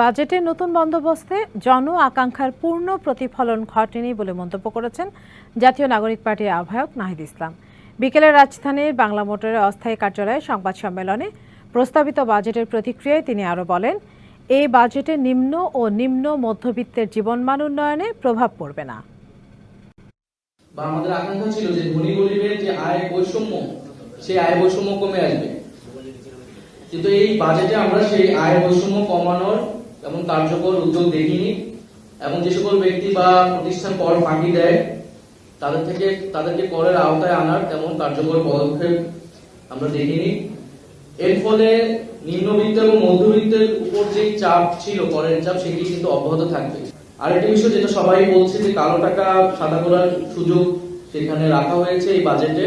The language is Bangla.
বাজেটের নতুন বন্দোবস্তে জন আকাঙ্ক্ষার পূর্ণ প্রতিফলন ঘটেনি বলে মন্তব্য করেছেন জাতীয় নাগরিক পার্টির আহ্বায়ক নাহিদ ইসলাম। বিকেলে রাজধানীর বাংলা মোটরের অস্থায়ী কার্যালয়ে সংবাদ সম্মেলনে প্রস্তাবিত বাজেটের প্রতিক্রিয়ায় তিনি আরও বলেন এই বাজেটে নিম্ন ও নিম্ন মধ্যবিত্তের জীবনমান উন্নয়নে প্রভাব পড়বে না। আমাদের আকাঙ্ক্ষা ছিল যে ধনী গরিবের যে আয় বৈষম্য, সেই আয় বৈষম্য কমে আসবে। কিন্তু এই বাজেটে আমরা সেই আয় বৈষম্য কমানোর এমন কার্যকর উদ্যোগ দেখিনি। এবং যে সকল ব্যক্তি বা প্রতিষ্ঠান কর ফাঁকি দেয়, তাদের থেকে, তাদেরকে করের আওতায় আনার তেমন কার্যকর পদক্ষেপ আমরা দেখিনি। এর ফলে নিম্নবিত্ত এবং মধ্যবিত্তের উপর যে চাপ ছিল, করের চাপ, সেটি কিন্তু অব্যাহত থাকবে। আরেকটি বিষয় যেটা সবাই বলছে যে কালো টাকা সাদা করার সুযোগ সেখানে রাখা হয়েছে এই বাজেটে